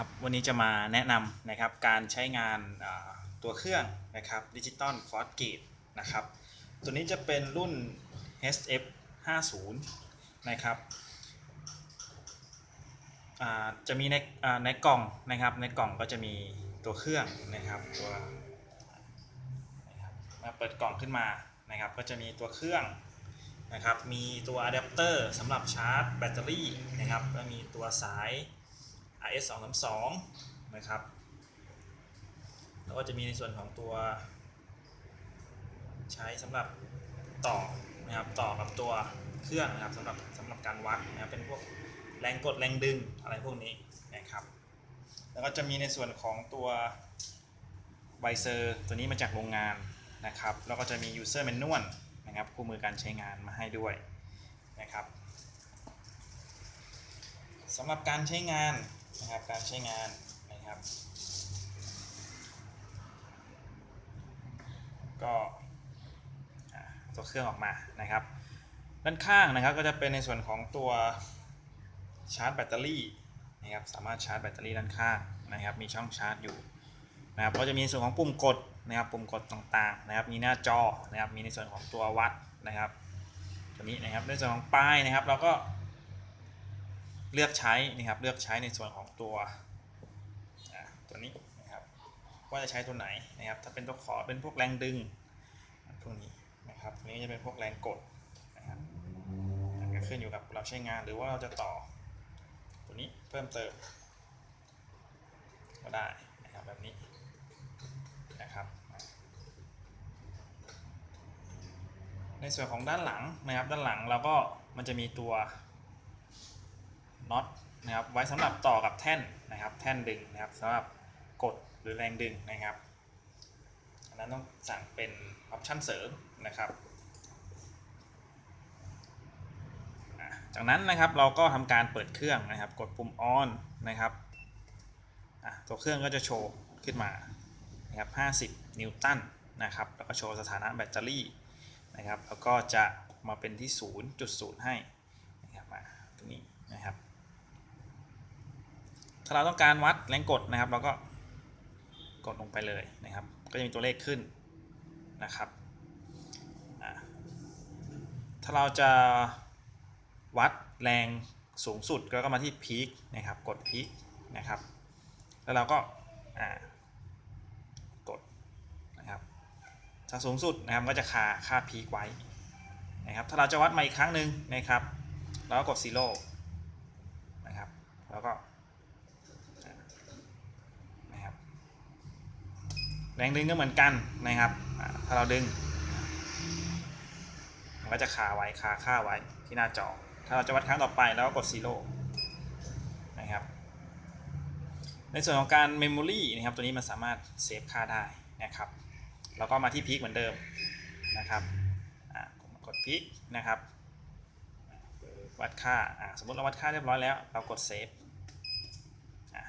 ครับวันนี้จะมาแนะนำนะครับการใช้งานตัวเครื่องนะครับดิจิตอลฟอร์ a t e นะครับตัวนี้จะเป็นรุ่น HF 50นะครับจะมีในในกล่องนะครับในกล่องก็จะมีตัวเครื่องนะครับตัวมาเปิดกล่องขึ้นมานะครับก็จะมีตัวเครื่องนะครับมีตัวอะแดปเตอร์สำหรับชาร์จแบตเตอรี่นะครับก็มีตัวสาย RS 2 3 2นะครับ แล้วก็จะมีในส่วนของตัว ใช้สำหรับต่อนะครับต่อกับตัวเครื่องนะครับสำหรับสำหรับการวัดนะครับเป็นพวกแรงกดแรงดึงอะไรพวกนี้นะครับ แล้วก็จะมีในส่วนของตัวไบเซอร์ตัวนี้มาจากโรงงานนะครับ แล้วก็จะมี user manual นะครับคู่มือการใช้งานมาให้ด้วยนะครับสำหรับการใช้งาน นะครับการใช้งานนะครับ ก็ตัวเครื่องออกมานะครับ ด้านข้างนะครับก็จะเป็นในส่วนของตัวชาร์จแบตเตอรี่นะครับสามารถชาร์จแบตเตอรี่ด้านข้างนะครับ มีช่องชาร์จอยู่นะครับก็จะมีในส่วนของปุ่มกดนะครับปุ่มกดต่างๆนะครับ มีหน้าจอนะครับมีในส่วนของตัววัดนะครับตัวนี้นะครับในส่วนของป้ายนะครับ เราก็ เลือกใช้นะครับเลือกใช้ในส่วนของตัวตัวนี้นะครับว่าจะใช้ตัวไหนนะครับถ้าเป็นตัวขอเป็นพวกแรงดึงพวกนี้นะครับอันนี้จะเป็นพวกแรงกดนะครับก็ขึ้นอยู่กับเราใช้งานหรือว่าเราจะต่อตัวนี้เพิ่มเติมก็ได้นะครับแบบนี้นะครับในส่วนของด้านหลังนะครับด้านหลังเราก็มันจะมีตัว น็อตนะครับไว้สำหรับต่อกับแท่นนะครับ แท่นดึงนะครับสำหรับกดหรือแรงดึงนะครับอันนั้นต้องสั่งเป็นออปชั่นเสริมนะครับจากนั้นนะครับเราก็ทำการเปิดเครื่องนะครับ กดปุ่ม on นะครับตัวเครื่องก็จะโชว์ขึ้นมานะครับ 50 นิวตันนะครับ แล้วก็โชว์สถานะแบตเตอรี่นะครับ แล้วก็จะมาเป็นที่ 0.0 ให้นะครับมาตรงนี้นะครับ ถ้าเราต้องการวัดแรงกดนะครับ เราก็กดลงไปเลยนะครับ ก็จะมีตัวเลขขึ้นนะครับ ถ้าเราจะวัดแรงสูงสุดก็มาที่พีคนะครับ กดพีคนะครับ แล้วเราก็ากดนะครับถ้าสูงสุดนะครับก็จะคาค่าพีคไว้นะครับ ถ้าเราจะวัดมาอีกครั้งหนึ่งนะครับ เราก็กดซีโร่นะครับ แล้วก็ นะครับ แรงดึงก็เหมือนกันนะครับ ถ้าเราดึงมันก็จะคาไว้คาค่าไว้ที่หน้าจอ ถ้าเราจะวัดครั้งต่อไปแล้วก็กดซีโร่นะครับ ในส่วนของการเมมโมรีนะครับตัวนี้มันสามารถเซฟค่าได้นะครับ แล้วก็มาที่พีคเหมือนเดิมนะครับกดพีคนะครับ วัดค่า สมมติเราวัดค่าเรียบร้อยแล้ว เรากดเซฟ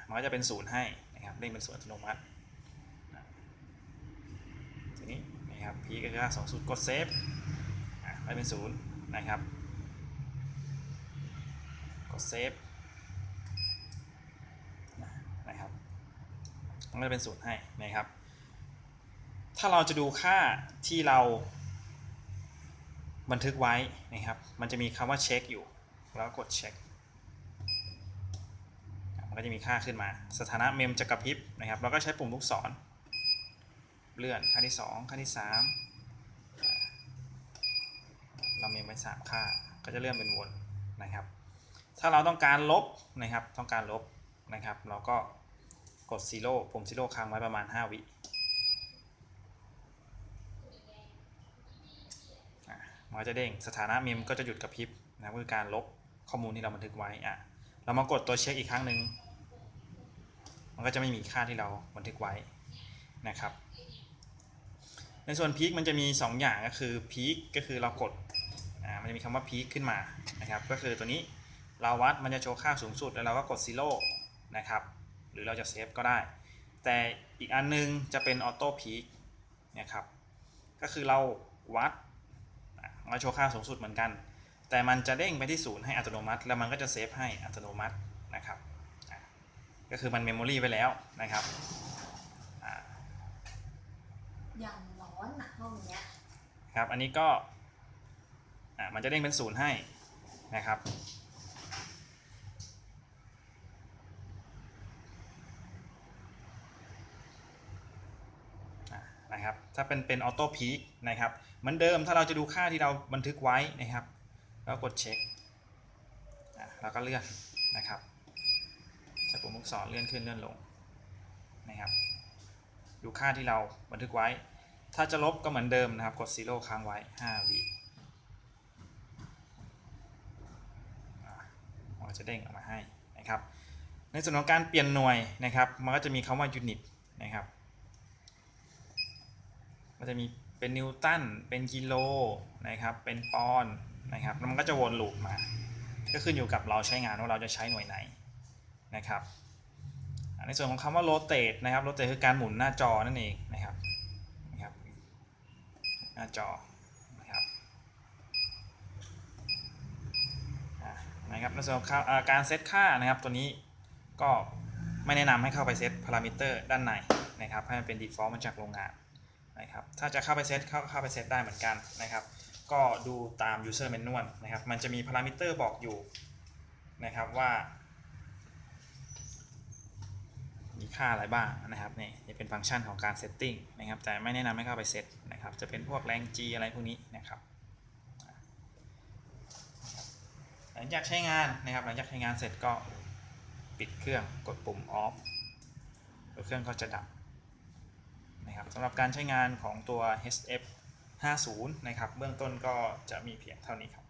มันก็จะเป็นศูนย์ให้นะครับเร่งเป็นศูนย์อัตโนมัติอะที นะครับ p ก็คือค่าสองศูนย์กดเซฟไม่เป็นศูนย์นะครับ กดเซฟนะครับมันก็จะเป็นศูนย์ให้นะครับ ถ้าเราจะดูค่าที่เราบันทึกไว้นะครับ มันจะมีคำว่าเช็คอยู่ แล้วกดเช็ค มันก็จะมีค่าขึ้นมา สถานะเมมจะกระพริบนะครับ เราก็ใช้ปุ่มลูกศร เลื่อนค่าที่ 2 ค่าที่ 3 เรามมไว้3ค่าก็จะเลื่อนเป็นวนนะครับ ถ้าเราต้องการลบนะครับต้องการลบนะครับ เราก็กดซีโร่ปุ่มซีโร่ค้างไว้ประมาณ 5 วิมันก็จะเด้งสถานะเมมก็จะหยุดกระพริบนะคือการลบข้อมูลที่เราบันทึกไว้อะเรามากดตัวเช็คอีกครั้งหนึ่งมันก็จะไม่มีค่าที่เราบันทึกไว้นะครับ ในส่วนพีคมันจะมี 2 อย่างก็คือพีคก็คือเรากดอ่ามันจะมีคำว่าพีคขึ้นมานะครับก็คือตัวนี้เราวัดมันจะโชว์ค่าสูงสุดแล้วเราก็กดซีโร่นะครับ หรือเราจะเซฟก็ได้ แต่อีกอันนึงจะเป็นออโต้พีคนะครับก็คือเราวัดมันโชว์ค่าสูงสุดเหมือนกัน แต่มันจะเด้งไปที่ศูนย์ให้อัตโนมัติ แล้วมันก็จะเซฟให้อัตโนมัตินะครับก็คือมันเมมโมรีไปแล้วนะครับอย่าง ห้องเนี้ยครับ อันนี้ก็อ่ามันจะเด้งเป็นศูนย์ให้นะครับนะครับ ถ้าเป็นเป็นออโต้พีคนะครับ เหมือนเดิมถ้าเราจะดูค่าที่เราบันทึกไว้นะครับ แล้วกดเช็คอะแล้วก็เลื่อนนะครับใช้ปุ่มลูกศรเลื่อนขึ้นเลื่อนลงนะครับ ดูค่าที่เราบันทึกไว้ ถ้าจะลบก็เหมือนเดิมนะครับ กด zero ค้างไว้ 5 วิมันก็จะเด้งออกมาให้นะครับ ในส่วนของการเปลี่ยนหน่วยนะครับ มันก็จะมีคำว่า unit นะครับ มันจะมีเป็นนิวตัน เป็นกิโลนะครับ เป็นปอนด์นะครับแล้วมันก็จะวนลูปมา ก็ขึ้นอยู่กับเราใช้งานว่าเราจะใช้หน่วยไหนนะครับ ในส่วนของคำว่า rotate นะครับ rotate คือการหมุนหน้าจอนั่นเองนะครับ หน้าจอนะครับนะครับในส่วนของค่าการเซตค่านะครับตัวนี้ก็ไม่แนะนำให้เข้าไปเซตพารามิเตอร์ด้านในนะครับให้มันเป็น default มาจากโรงงานนะครับถ้าจะเข้าไปเซตเข้าเข้าไปเซตได้เหมือนกันนะครับ ก็ดูตาม user manual นะครับมันจะมีพารามิเตอร์บอกอยู่นะครับว่า มีค่าอะไรบ้างนะครับนี่นี่เป็นฟังก์ชันของการ setting นะครับแต่ไม่แนะนำให้เข้าไปเซต นะครับ จะเป็นพวกแรง G อะไรพวกนี้นะครับ หลังจากใช้งานนะครับ หลังจากใช้งานเสร็จก็ปิดเครื่องกดปุ่ม off เครื่องก็จะดับนะครับสำหรับการใช้งานของตัว HF 50 นะครับ เบื้องต้นก็จะมีเพียงเท่านี้ครับ